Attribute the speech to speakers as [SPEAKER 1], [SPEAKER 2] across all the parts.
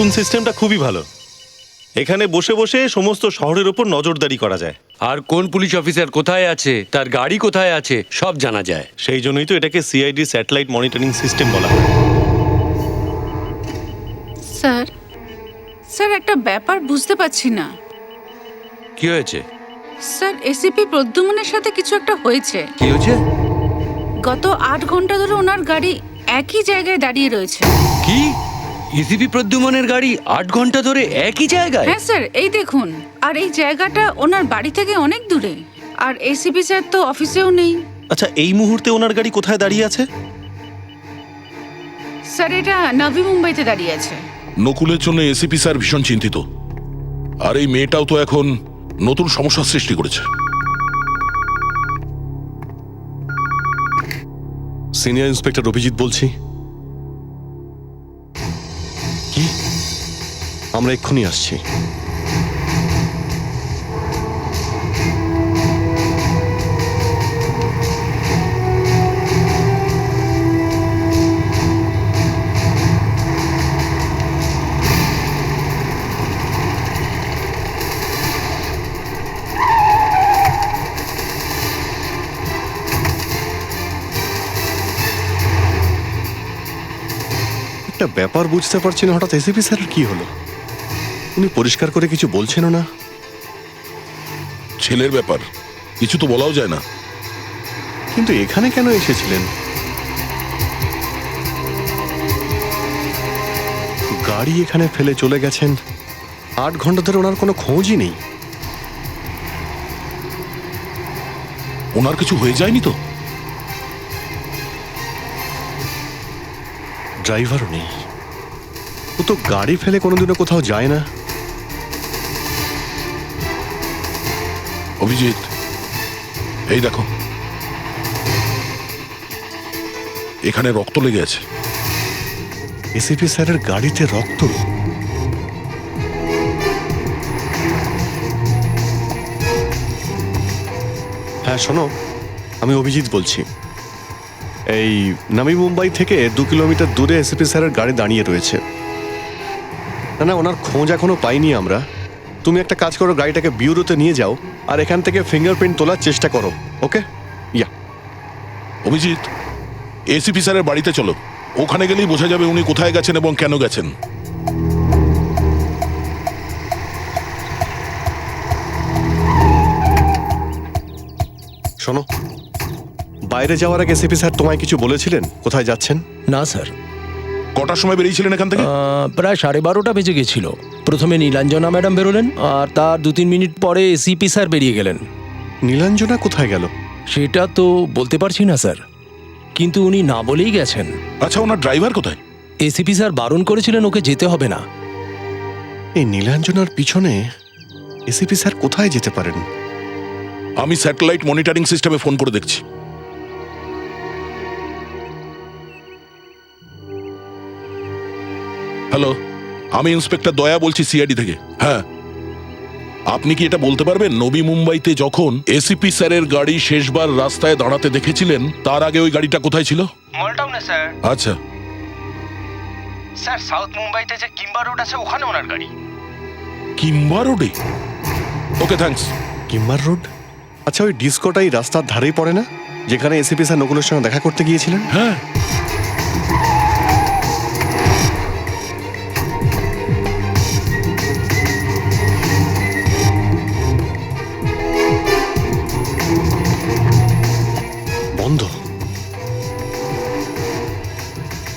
[SPEAKER 1] নতুন সিস্টেমটা খুবই ভালো। এখানে বসে বসে সমস্ত শহরের ওপর নজরদারি করা যায়।
[SPEAKER 2] আর কোন পুলিশ অফিসার কোথায় আছে তার গাড়ি কোথায় আছে সব জানা যায়।
[SPEAKER 1] সেই জন্যই তো এটাকে সিআইডি স্যাটেলাইট মনিটরিং সিস্টেম বলা হয়।
[SPEAKER 3] স্যার স্যার একটা ব্যাপার বুঝতে পারছি না।
[SPEAKER 2] কি হয়েছে?
[SPEAKER 3] স্যার এসিপি প্রদ্যুমনের সাথে কিছু একটা হয়েছে।
[SPEAKER 2] কি হয়েছে?
[SPEAKER 3] গত আট ঘণ্টা ধরে ওনার গাড়ি একই জায়গায় দাঁড়িয়ে রয়েছে।
[SPEAKER 2] কি? ইসিপি প্রদ্যুমনের গাড়ি আট ঘণ্টা ধরে একই জায়গায়?
[SPEAKER 3] হ্যাঁ স্যার এই দেখুন। আর এই জায়গাটা ওনার বাড়ি থেকে অনেক দূরে। আর এসিপি স্যার তো অফিসেও নেই।
[SPEAKER 1] আচ্ছা এই মুহূর্তে ওনার গাড়ি কোথায় দাঁড়িয়ে আছে?
[SPEAKER 3] স্যার এটা নভি মুম্বাইতে দাঁড়িয়ে আছে।
[SPEAKER 4] নকুলের জন্য এসিপি স্যার ভীষণ চিন্তিত। আর এই মেয়েটাও তো এখন নতুন সমস্যার সৃষ্টি করেছে।
[SPEAKER 1] সিনিয়র ইন্সপেক্টর অভিজিৎ বলছি। আমরা এক্ষুনি আসছি। একটা ব্যাপার বুঝতে পারছি না হঠাৎ এসিপি স্যারের কি হলো? উনি পরিষ্কার করে কিছু বলছেনও না।
[SPEAKER 4] ছেলের ব্যাপার কিছু তো বলাও যায় না।
[SPEAKER 1] কিন্তু এখানে কেন এসেছিলেন? গাড়ি এখানে ফেলে চলে গেছেন। আট ঘণ্টা ধরে ওনার কোনো খোঁজই নেই।
[SPEAKER 4] ওনার কিছু হয়ে যায়নি তো?
[SPEAKER 1] ড্রাইভারও নেই। ও তো গাড়ি ফেলে কোনোদিনও কোথাও যায় না।
[SPEAKER 4] অভিজিৎ এই দেখো। এখানে রক্ত লেগে আছে।
[SPEAKER 1] এসিপি স্যারের গাড়িতে রক্ত? হ্যাঁ শোনো আমি অভিজিৎ বলছি। এই নামি মুম্বাই থেকে দু কিলোমিটার দূরে এসিপি স্যারের গাড়ি দাঁড়িয়ে রয়েছে। না না ওনার খোঁজ এখনও পাইনি আমরা। তুমি একটা কাজ করো গাড়িটাকে বিউরোতে নিয়ে যাও আর এখান থেকে ফিঙ্গারপ্রিন্ট তোলার চেষ্টা করো ওকে? ইয়া।
[SPEAKER 4] অভিজিৎ এসিপি স্যারের বাড়িতে চলো। ওখানে গেলেই বোঝা যাবে উনি কোথায় গেছেন এবং কেন গেছেন।
[SPEAKER 1] শোনো বাইরে যাওয়ার আগে এসিপি স্যার তোমায় কিছু বলেছিলেন? কোথায় যাচ্ছেন?
[SPEAKER 5] না স্যার।
[SPEAKER 4] কটার সময় বেরিয়েছিলেন এখান থেকে?
[SPEAKER 5] প্রায় সাড়ে বারোটা বেজে গেছিল। প্রথমে নীলাঞ্জনা ম্যাডাম বেরোলেন আর তার দু তিন মিনিট পরে সিপি স্যার বেরিয়ে গেলেন।
[SPEAKER 1] নীলাঞ্জনা কোথায় গেল?
[SPEAKER 5] সেটা তো বলতে পারছি না স্যার। কিন্তু উনি না বলেই গেছেন।
[SPEAKER 4] আচ্ছা ওনার ড্রাইভার কোথায়?
[SPEAKER 5] এসিপি স্যার বারণ করেছিলেন ওকে যেতে হবে না।
[SPEAKER 1] এই নীলাঞ্জনার পিছনে এসিপি স্যার কোথায় যেতে পারেন?
[SPEAKER 4] আমি স্যাটেলাইট মনিটরিং সিস্টেমে ফোন করে দেখছি। হ্যালো। আমি ইন্সপেক্টর দয়া বলছি সিআইডি থেকে। হ্যাঁ। আপনি কি এটা বলতে পারবেন? নবী মুম্বাইতে যখন এসিপি স্যারের গাড়ি শেষবার রাস্তায় দাঁড়াতে দেখেছিলেন তার আগে ওই গাড়িটা কোথায় ছিল?
[SPEAKER 6] মলটাউনে স্যার।
[SPEAKER 4] আচ্ছা।
[SPEAKER 6] স্যার সাউথ মুম্বাইতে যে কিম্বা রোড আছে ওখানে ওনার গাড়ি।
[SPEAKER 4] কিম্বা রোডে? Okay thanks.
[SPEAKER 1] কিম্বার রোড? আচ্ছা ওই ডিস্কোটাই রাস্তার ধারেই পড়ে না? যেখানে এসিপি স্যার নকুলের সঙ্গে দেখা করতে গিয়েছিলেন?
[SPEAKER 4] হ্যাঁ।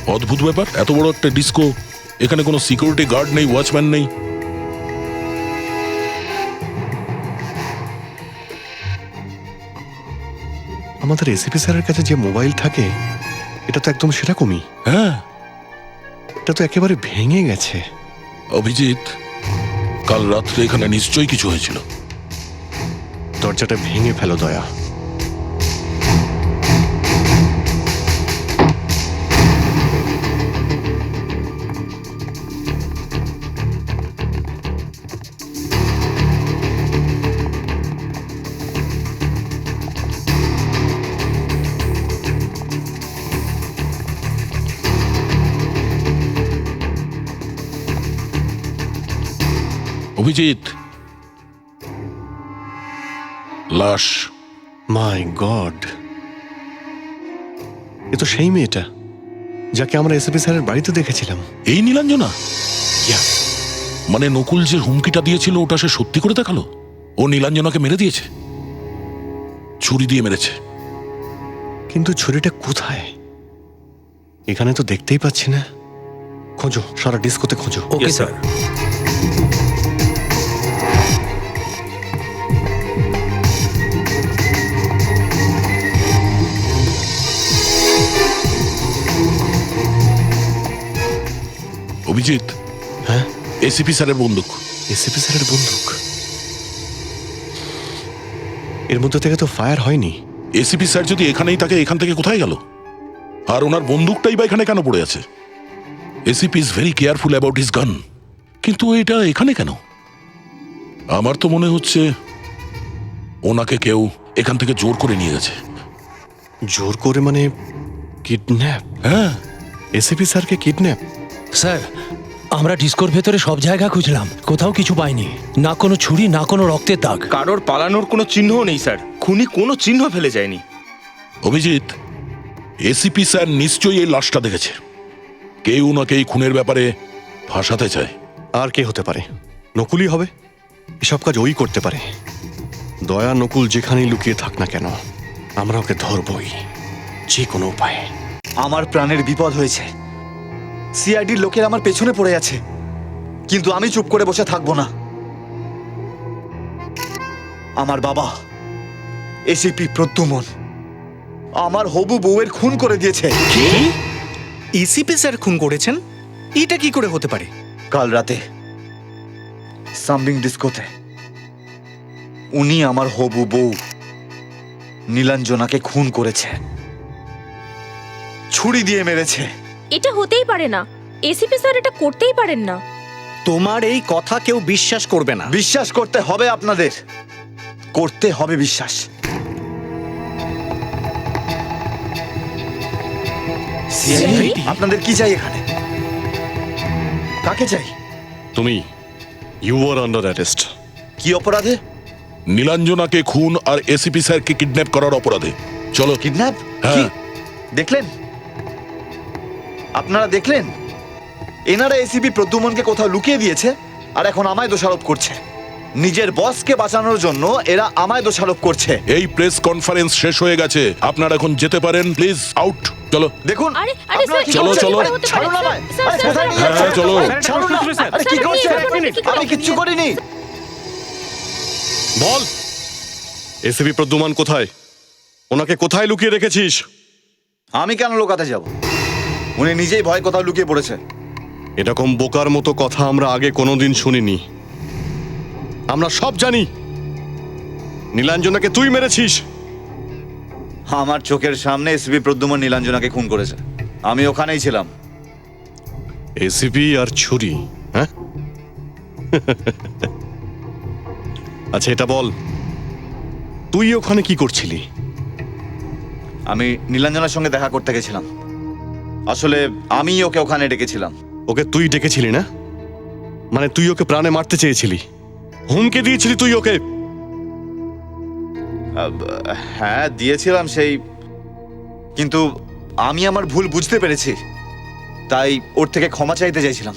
[SPEAKER 4] অদ্ভুত ব্যাপার এত বড় একটা ডিস্কো এখানে কোনো সিকিউরিটি গার্ড নেই ওয়াচম্যান নেই।
[SPEAKER 1] আমাদের এসিপি স্যারের কাছে যে মোবাইল থাকে এটা তো একদম সেরকমই।
[SPEAKER 4] হ্যাঁ।
[SPEAKER 1] এটা তো একেবারে ভেঙে গেছে।
[SPEAKER 4] অভিজিৎ কাল রাত্রে এখানে নিশ্চয়ই কিছু হয়েছিল।
[SPEAKER 1] দরজাটা ভেঙে ফেলো দয়া।
[SPEAKER 4] অভিজিৎ। লাশ।
[SPEAKER 1] মাই গড এ তো সেই মেয়েটা যাকে আমরা এসপি স্যারের বাড়িতে দেখেছিলাম।
[SPEAKER 4] এই নীলাঞ্জনা? মানে নকুল যে হুমকিটা দিয়েছিল ওটা সে সত্যি করে দেখাল? ও নীলাঞ্জনাকে মেরে দিয়েছে? ছুরি দিয়ে মেরেছে?
[SPEAKER 1] কিন্তু ছুরিটা কোথায়? এখানে তো দেখতেই পাচ্ছি না। খোঁজো সারা ডিস্কোতে খোঁজো।
[SPEAKER 5] Okay sir.
[SPEAKER 4] অভিজিৎ?
[SPEAKER 1] হ্যাঁ?
[SPEAKER 4] এসিপি স্যারের বন্দুক।
[SPEAKER 1] এসিপি স্যারের বন্দুক? এর মধ্যে থেকে তো ফায়ার হয়নি।
[SPEAKER 4] এসিপি স্যার যদি এখানেই থাকে এখান থেকে কোথায় গেল? আর ওনার বন্দুকটাই বা এখানে কেন পড়ে আছে? ACP is very careful about his gun কিন্তু এটা এখানে কেন? আমার তো মনে হচ্ছে ওনাকে কেউ এখান থেকে জোর করে নিয়ে গেছে।
[SPEAKER 1] জোর করে মানে কিডন্যাপ?
[SPEAKER 4] হ্যাঁ।
[SPEAKER 1] এসিপি স্যারকে কিডন্যাপ?
[SPEAKER 5] স্যার আমরা ডিস্কোর ভেতরে সব জায়গা খুঁজলাম। কোথাও কিছু পাইনি। না কোনো ছুরি না কোনো রক্তের দাগ।
[SPEAKER 6] কারোর পালানোর কোনো চিহ্নও নেই স্যার। খুনি কোনো চিহ্ন ফেলে যায়নি।
[SPEAKER 4] অভিজিৎ এসিপি স্যার নিশ্চয়ই এই লাশটা দেখেছে। কেউ ওনাকে এই খুনের ব্যাপারে ফাঁসাতে চায়।
[SPEAKER 1] আর কে হতে পারে? নকুলই হবে? এসব কাজ ওই করতে পারে। দয়া নকুল যেখানেই লুকিয়ে থাক না কেন আমরা ওকে ধরবই। যে কোনো উপায়ে।
[SPEAKER 7] আমার প্রাণের বিপদ হয়েছে। সিআইডির লোকের আমার পেছনে পড়ে আছে। কিন্তু আমি চুপ করে বসে থাকব না। আমার বাবা এসিপি প্রদ্যুমন আমার হবু বউয়ের খুন করে দিয়েছে।
[SPEAKER 8] ইসিপি স্যার খুন করেছেন? এটা কি করে হতে পারে?
[SPEAKER 7] কাল রাতে সামবিং ডিস্কোতে উনি আমার হবু বউ নীলাঞ্জনাকে খুন করেছে। ছুরি দিয়ে মেরেছে।
[SPEAKER 9] এটা হতেই পারে না। এসিপি স্যার এটা করতেই পারেন না।
[SPEAKER 8] তোমার এই কথা কেউ বিশ্বাস করবে না।
[SPEAKER 7] বিশ্বাস করতে হবে আপনাদের। করতে হবে বিশ্বাস? আপনাদের কি চাই এখানে? কাকে চাই?
[SPEAKER 1] তুমি ইউ আর আন্ডার অ্যারেস্ট
[SPEAKER 7] কি অপরাধে?
[SPEAKER 4] নীলাঞ্জনাকে খুন আর এসিপি স্যারকে কিডন্যাপ করার অপরাধে। চলো।
[SPEAKER 7] কিডন্যাপ
[SPEAKER 4] হ্যাঁ।
[SPEAKER 7] দেখলেন? আপনারা দেখলেন এনারা এসিপি প্রদ্যুমনকে কোথাও লুকিয়ে দিয়েছে আর এখন আমায় দোষারোপ করছে নিজের বসকে বাঁচানোর জন্য এরা আমায় দোষারোপ করছে
[SPEAKER 4] এই প্রেস কনফারেন্স শেষ হয়ে গেছে আপনারা এখন যেতে পারেন প্লিজ আউট চলো
[SPEAKER 7] দেখুন
[SPEAKER 9] আরে আরে স্যার
[SPEAKER 4] চলো, চলো।
[SPEAKER 9] এটা হতে পারে।
[SPEAKER 7] ছাড়ুন আমায়। আরে কোথায় নিয়ে
[SPEAKER 4] হ্যাঁ,
[SPEAKER 7] যাচ্ছেন?
[SPEAKER 4] চলো।
[SPEAKER 7] ছাড়ুন আরে কি করছেন? আমি কিচ্ছু করিনি
[SPEAKER 1] বল এসিপি প্রদ্যুমান কোথায় ওনাকে কোথায় লুকিয়ে রেখেছিস
[SPEAKER 7] আমি কেন লোকাতে যাব উনি নিজেই ভয় কোথাও লুকিয়ে পড়েছে।
[SPEAKER 1] এরকম বোকার মতো কথা আমরা আগে কোনোদিন শুনিনি। আমরা সব জানি। নীলাঞ্জনাকে তুই মেরেছিস।
[SPEAKER 7] আমার চোখের সামনে এসপি প্রদ্যুমন নীলাঞ্জনাকে খুন করেছে। আমি ওখানেই ছিলাম।
[SPEAKER 1] এসিপি আর ছুরি হ্যাঁ? আচ্ছা এটা বল তুই ওখানে কি করছিলি?
[SPEAKER 7] আমি নীলাঞ্জনার সঙ্গে দেখা করতে গেছিলাম। আসলে আমি ওকে ওখানে ডেকেছিলাম।
[SPEAKER 1] ওকে তুই ডেকেছিলি না? মানে তুই ওকে প্রাণে মারতে চেয়েছিলি? হুমকে দিয়েছিলি তুই ওকে?
[SPEAKER 7] হ্যাঁ দিয়েছিলাম সেই কিন্তু আমি আমার ভুল বুঝতে পেরেছি। তাই ওর থেকে ক্ষমা চাইতে চাইছিলাম।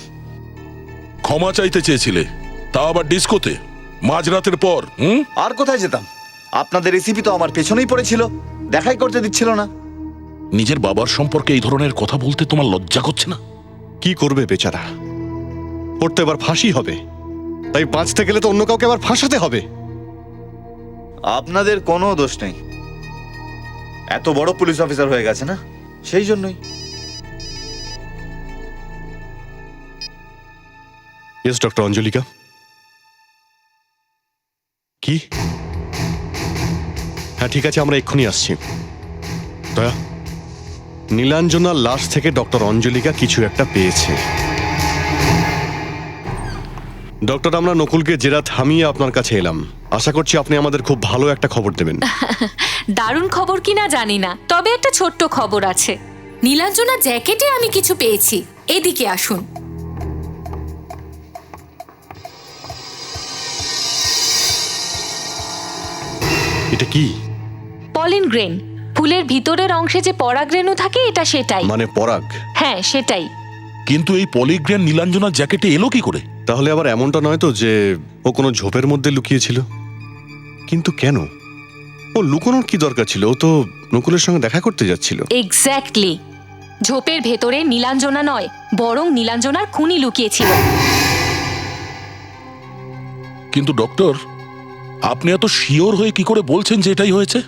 [SPEAKER 4] ক্ষমা চাইতে চেয়েছিলে? তা আবার ডিস্কোতে? মাঝরাতের পর হুম?
[SPEAKER 7] আর কোথায় যেতাম? আপনাদের রেসিপি তো আমার পেছনেই পড়েছিল। দেখাই করতে দিচ্ছিল না।
[SPEAKER 4] নিজের বাবার সম্পর্কে এই ধরনের কথা বলতে তোমার লজ্জা করছে না?
[SPEAKER 1] কি করবে বেচারা? ওর তো এবার ফাঁসি হবে। তাই বাঁচতে গেলে তো অন্য কাউকে আবার ফাঁসাতে হবে।
[SPEAKER 7] আপনাদের কোনো দোষ নেই। এত বড় পুলিশ অফিসার হয়ে গেছে না? সেই জন্যই।
[SPEAKER 1] ইয়েস ডক্টর অঞ্জলিকা কি? হ্যাঁ ঠিক আছে আমরা এক্ষুনি আসছি। দয়া। নীলাঞ্জনার লাশ থেকে ডক্টর অঞ্জলিকা কিছু একটা পেয়েছে। ডক্টর আমরা নকুলকে জেরা থামিয়ে আপনার কাছে এলাম। আশা করছি আপনি আমাদের খুব ভালো একটা খবর দেবেন।
[SPEAKER 9] দারুণ খবর কিনা জানি না তবে একটা ছোট্ট খবর আছে। নীলাঞ্জনা জ্যাকেটে আমি কিছু পেয়েছি। এদিকে আসুন।
[SPEAKER 1] এটা কি?
[SPEAKER 9] Pollen grain. ফুলের ভিতরের অংশে যে পরাগরেণু থাকে এটা সেটাই।
[SPEAKER 1] মানে পরাগ?
[SPEAKER 9] হ্যাঁ সেটাই।
[SPEAKER 4] কিন্তু এই পলিগ্রেন নীলাঞ্জনার জ্যাকেটে এলো কি করে?
[SPEAKER 1] তাহলে আবার এমনটা নয় তো যে ও কোনো ঝোপের মধ্যে লুকিয়েছিল? কিন্তু কেন? ও লুকোনোর কি দরকার ছিল? ও তো নকুলের সঙ্গে দেখা করতে যাচ্ছিল।
[SPEAKER 9] এক্স্যাক্টলি ঝোপের ভেতরে নীলাঞ্জনা নয় বরং নীলাঞ্জনার খুনি লুকিয়েছিল।
[SPEAKER 4] কিন্তু ডক্টর আপনি এত শিওর হয়ে কি করে বলছেন যে এটাই হয়েছে?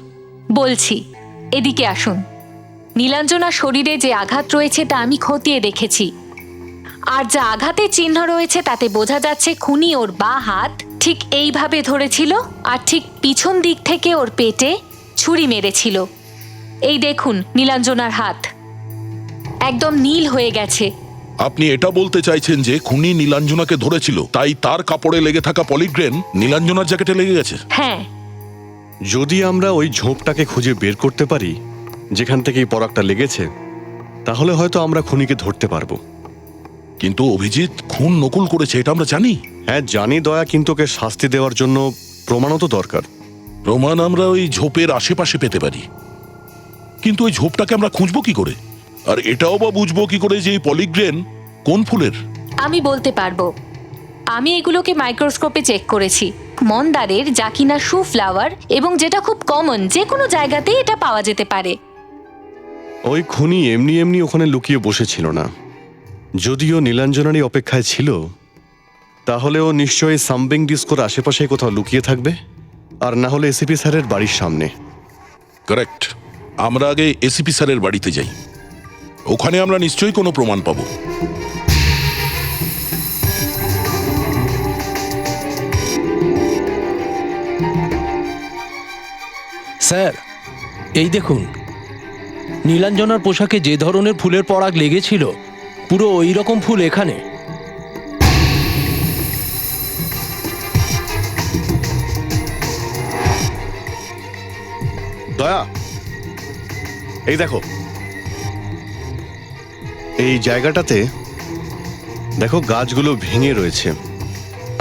[SPEAKER 9] বলছি এদিকে আসুন। নীলাঞ্জনার শরীরে যে আঘাত রয়েছে তা আমি খতিয়ে দেখেছি। আর যা আঘাতের চিহ্ন রয়েছে তাতে বোঝা যাচ্ছে খুনি ওর বা হাত ঠিক এইভাবে ধরেছিল আর ঠিক পিছন দিক থেকে ওর পেটে ছুরি মেরেছিল। এই দেখুন নীলাঞ্জনার হাত। একদম নীল হয়ে গেছে।
[SPEAKER 4] আপনি এটা বলতে চাইছেন যে খুনি নীলাঞ্জনাকে ধরেছিল তাই তার কাপড়ে লেগে থাকা পলিগ্রেন নীলাঞ্জনার জ্যাকেটে লেগে গেছে?
[SPEAKER 9] হ্যাঁ
[SPEAKER 1] যদি আমরা ওই ঝোপটাকে খুঁজে বের করতে পারি যেখান থেকে এই পরাগটা লেগেছে তাহলে হয়তো আমরা খুনিকে ধরতে পারব।
[SPEAKER 4] কিন্তু অভিজিৎ খুন নকুল করেছে এটা আমরা জানি।
[SPEAKER 1] হ্যাঁ জানি দয়া কিন্তু ওকে শাস্তি দেওয়ার জন্য প্রমাণও তো দরকার।
[SPEAKER 4] প্রমাণ আমরা ওই ঝোপের আশেপাশে পেতে পারি। কিন্তু ওই ঝোপটাকে আমরা খুঁজবো কি করে? আর এটাও বা বুঝব কি করে যে এই পলিগ্রেন কোন ফুলের?
[SPEAKER 9] আমি বলতে পারব আমি এগুলোকে মাইক্রোস্কোপে চেক করেছি। মন্দারের যা কিনা শু ফ্লাওয়ার এবং যেটা খুব কমন যে কোনো জায়গাতেই এটা পাওয়া যেতে পারে।
[SPEAKER 1] ওই খুনি এমনি এমনি ওখানে লুকিয়ে বসেছিল না। যদিও নীলাঞ্জনারই অপেক্ষায় ছিল তাহলে ও নিশ্চয়ই সামবিং ডিস্কোর আশেপাশে কোথাও লুকিয়ে থাকবে? আর না হলে এসিপি স্যারের বাড়ির সামনে।
[SPEAKER 4] কারেক্ট আমরা আগে এসিপি স্যারের বাড়িতে যাই। ওখানে আমরা নিশ্চয়ই কোনো প্রমাণ পাবো।
[SPEAKER 5] স্যার, এই দেখুন। নীলাঞ্জনার পোশাকে যে ধরনের ফুলের পরাগ লেগেছিল, পুরো ওই রকম ফুল এখানে।
[SPEAKER 1] দয়া, এই দেখো। এই জায়গাটাতে, দেখো গাছগুলো ভেঙে রয়েছে।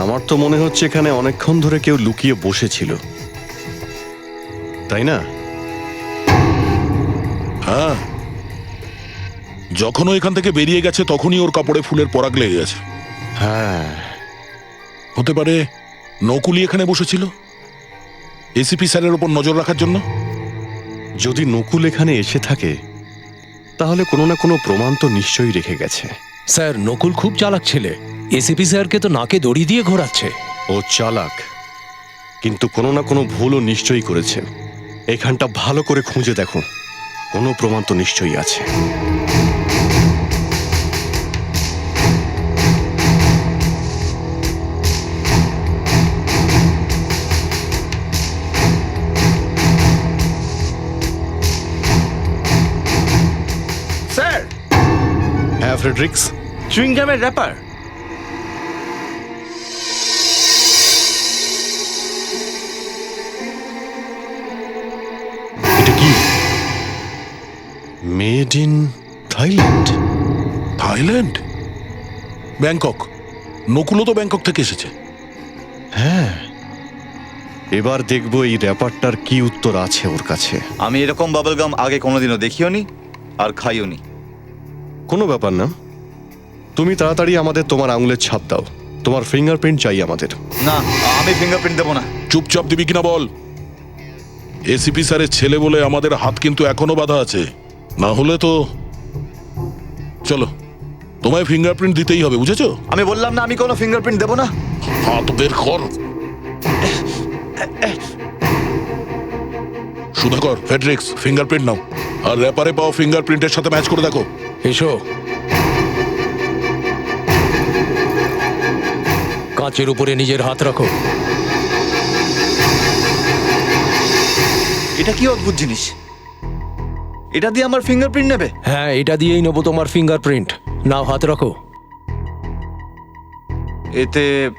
[SPEAKER 1] আমার তো মনে হচ্ছে এখানে অনেকক্ষণ ধরে কেউ লুকিয়ে বসেছিল। তাই না?
[SPEAKER 4] হ্যাঁ। যখন এখান থেকে বেরিয়ে গেছে তখনই ওর কাপড়ে ফুলের পরাগ লেগে গেছে।
[SPEAKER 1] হ্যাঁ।
[SPEAKER 4] হতে পারে নকুলি এখানে বসেছিল এসিপি স্যারের ওপর নজর রাখার জন্য?
[SPEAKER 1] যদি নকুল এখানে এসে থাকে তাহলে কোনো না কোনো প্রমাণ তো নিশ্চয়ই রেখে গেছে।
[SPEAKER 5] স্যার নকুল খুব চালাক ছেলে। এসিপি স্যারকে তো নাকে দড়ি দিয়ে ঘোরাচ্ছে।
[SPEAKER 1] ও চালাক কিন্তু কোনো না কোনো ভুলও নিশ্চয়ই করেছে। এখানটা ভালো করে খুঁজে দেখো। কোনো প্রমাণ তো নিশ্চয়ই আছে।
[SPEAKER 6] স্যার!
[SPEAKER 1] হ্যাঁ Fredericks.
[SPEAKER 6] চুইংগামের wrapper.
[SPEAKER 1] Made in Thailand
[SPEAKER 4] Thailand Bangkok নকুলও তো ব্যাংকক থেকে এসেছে।
[SPEAKER 1] হ্যাঁ। এবার দেখব এই র্যাপারটার কি উত্তর আছে ওর কাছে।
[SPEAKER 7] আমি এরকম বাবলগাম আগে কোনোদিনও দেখিও নি আর খাইও নি
[SPEAKER 1] কোনো ব্যাপার না। তুমি তাড়াতাড়ি আমাদের তোমার আঙুলের ছাপ দাও। তোমার ফিঙ্গারপ্রিন্ট চাই আমাদের।
[SPEAKER 7] না আমি ফিঙ্গারপ্রিন্ট দেবো না।
[SPEAKER 4] চুপচাপ দিবি কিনা বল? এসিপি স্যারের ছেলে বলে আমাদের হাত কিন্তু এখনও বাধা আছে। না হলে তো চলো তোমায় ফিঙ্গারপ্রিন্ট দিতেই হবে বুঝেছ?
[SPEAKER 7] আমি বললাম না আমি কোনো ফিঙ্গারপ্রিন্ট দেবো না।
[SPEAKER 4] হাত বের কর সুধাকর ফেডরিক্স ফিঙ্গারপ্রিন্ট নাও। আর র্যাপারে পাও ফিঙ্গারপ্রিন্টের সাথে ম্যাচ করে দেখো।
[SPEAKER 5] এসো। কাঁচের উপরে নিজের হাত রাখো।
[SPEAKER 7] এটা কি অদ্ভুত জিনিস? এটা দিয়ে আমার ফিঙ্গারপ্রিন্ট নেবে?
[SPEAKER 5] হ্যাঁ এটা দিয়েই নেব তোমার ফিঙ্গারপ্রিন্ট নাও হাত রাখো।
[SPEAKER 7] এতে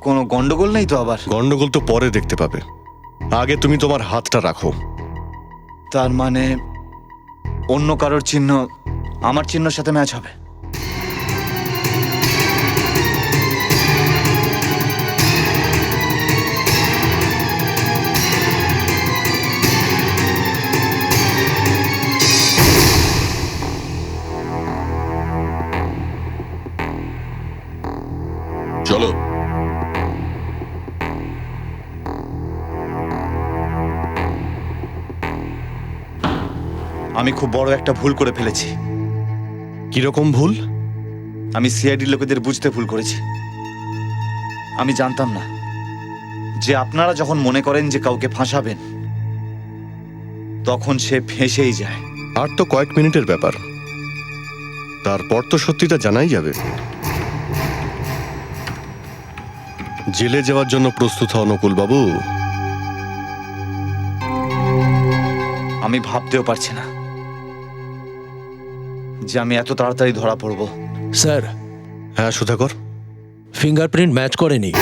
[SPEAKER 7] কোনো গন্ডগোল নেই তো আবার?
[SPEAKER 1] গন্ডগোল তো পরে দেখতে পাবে। আগে তুমি তোমার হাতটা রাখো।
[SPEAKER 7] তার মানে অন্য কারোর চিহ্ন আমার চিহ্নর সাথে ম্যাচ হবে? আমি খুব বড় একটা ভুল করে ফেলেছি।
[SPEAKER 1] কীরকম ভুল?
[SPEAKER 7] আমি সিআইডি লোকেদের বুঝতে ভুল করেছি। আমি জানতাম না যে আপনারা যখন মনে করেন যে কাউকে ফাঁসাবেন তখন সে ফেঁসেই যায়।
[SPEAKER 1] আর তো কয়েক মিনিটের ব্যাপার। তারপর তো সত্যিটা জানাই যাবে। জেলে যাওয়ার জন্য প্রস্তুত হও নকুল বাবু
[SPEAKER 7] আমি ভাবতেও পারছি না। যে আমি এত তাড়াতাড়ি ধরা পড়ব।
[SPEAKER 5] স্যার।
[SPEAKER 1] হ্যাঁ সুধাকর।
[SPEAKER 5] ফিঙ্গারপ্রিন্ট ম্যাচ করেনি।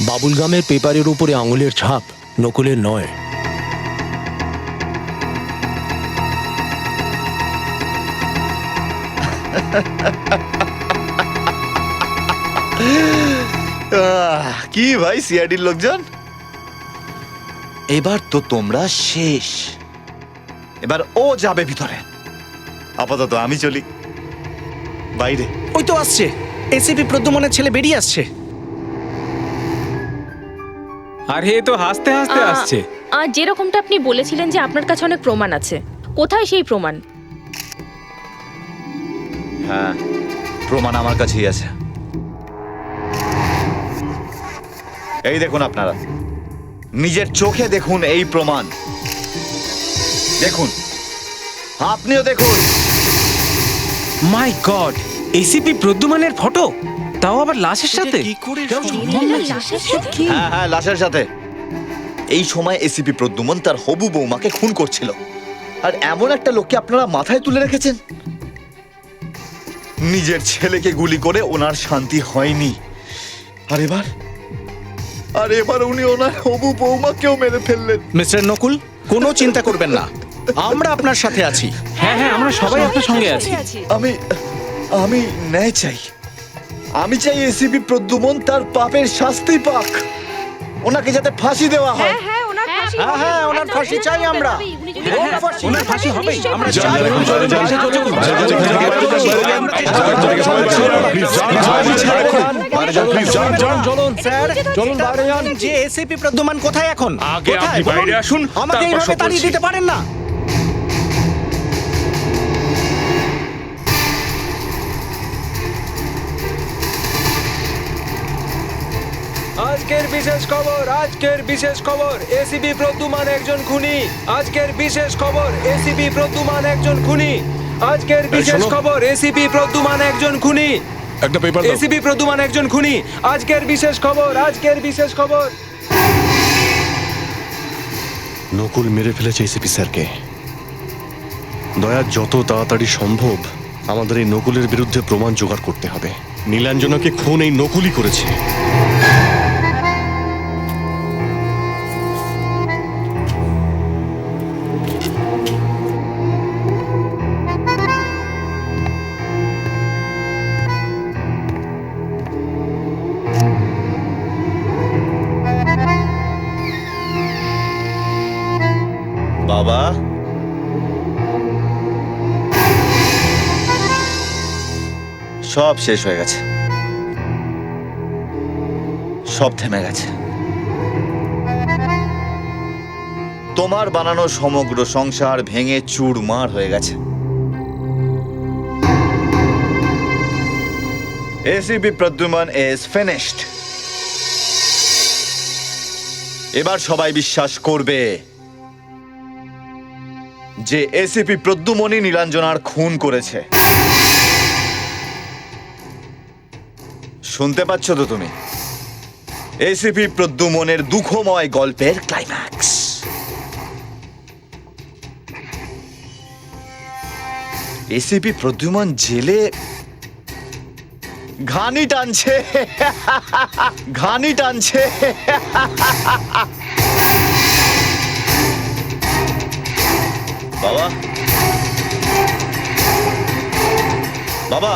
[SPEAKER 5] বাবুলগামের পেপারের উপরে আঙুলের ছাপ নকুলের নয়।
[SPEAKER 7] কি ভাই সিআইডির লোকজন? এবার তো তোমরা শেষ। এবার ও যাবে ভিতরে। আপাতত আমি চলি। বাইরে।
[SPEAKER 8] ওই তো আসছে। এসিপি প্রদ্যুমনের ছেলে বেরিয়ে আসছে।
[SPEAKER 6] আরে এ তো হাসতে হাসতে
[SPEAKER 10] আ-
[SPEAKER 6] আসছে।
[SPEAKER 10] আর যেরকমটা আপনি বলেছিলেন যে আপনার কাছে অনেক প্রমাণ আছে। কোথায় সেই প্রমাণ?
[SPEAKER 7] হ্যাঁ প্রমাণ আমার কাছেই আছে। এই দেখুন আপনারা। নিজের চোখে দেখুন এই প্রমাণ। দেখুন। আপনিও দেখুন।
[SPEAKER 6] মাই গড এসিপি প্রদ্যুমানের ফটো? তাও আবার লাশের সাথে?
[SPEAKER 8] কি করে
[SPEAKER 7] হ্যাঁ হ্যাঁ লাশের সাথে। এই সময় এসিপি প্রদ্যুমন তার হবু বৌমাকে খুন করছিল। আর এমন একটা লোককে আপনারা মাথায় তুলে রেখেছেন? নিজের ছেলেকে গুলি করে ওনার শান্তি হয়নি। আর এবার? আর এবার উনি ওনার হবু বৌমাকেও মেরে ফেললেন।
[SPEAKER 8] মিস্টার নকুল কোনো চিন্তা করবেন না। আমরা আপনার সাথে আছি
[SPEAKER 6] হ্যাঁ হ্যাঁ আমরা সবাই আপনার সঙ্গে আছি
[SPEAKER 7] আমি আমি ন্যায় চাই আমি চাই এসিপি প্রদ্যুমন তার পাপের শাস্তি পাক ওনাকে যাতে ফাঁসি দেওয়া হয়
[SPEAKER 3] হ্যাঁ ওনার
[SPEAKER 8] হ্যাঁ হ্যাঁ ওনার ফাঁসি চাই আমরা ওনার ফাঁসি।
[SPEAKER 6] আমরা চাই।
[SPEAKER 8] যে এসিপি প্রদ্যুমান কোথায় এখন
[SPEAKER 6] আগে? আপনি বাইরে আসুন,
[SPEAKER 8] আমাকে এইভাবে তাড়িয়ে দিতে পারেন না
[SPEAKER 11] বিশেষ খবর আজকের বিশেষ খবর এসিবি প্রদ্যুমান একজন খুনি। আজকের বিশেষ খবর এসিবি প্রদ্যুমান একজন খুনি। আজকের বিশেষ
[SPEAKER 1] শোনো।
[SPEAKER 11] খবর এসিবি প্রদ্যুমান একজন খুনি।
[SPEAKER 4] একটা পেপার দাও।
[SPEAKER 11] এসিবি প্রদ্যুমান একজন খুনি। আজকের বিশেষ খবর আজকের বিশেষ খবর।
[SPEAKER 1] নকুল মেরে ফেলেছে এসিপি স্যারকে। দয়া যত তাড়াতাড়ি সম্ভব আমাদের এই নকুলের বিরুদ্ধে প্রমাণ জোগাড় করতে হবে। নীলাঞ্জনাকে খুন এই নকুলই করেছে।
[SPEAKER 7] সব শেষ হয়ে গেছে। সব থেমে গেছে। তোমার বানানো সমগ্র সংসার ভেঙে চুরমার হয়ে গেছে। এসিপি প্রদ্যুমন ইজ ফিনিশড এবার সবাই বিশ্বাস করবে যে এসিপি প্রদ্যুমণি নীলাঞ্জনার খুন করেছে। শুনতে পাচ্ছ তো তুমি? এসিপি প্রদ্যুমনের দুঃখময় গল্পের ক্লাইম্যাক্স এসিপি প্রদ্যুমন জেলে ঘানি টানছে। ঘানি টানছে। বাবা। বাবা।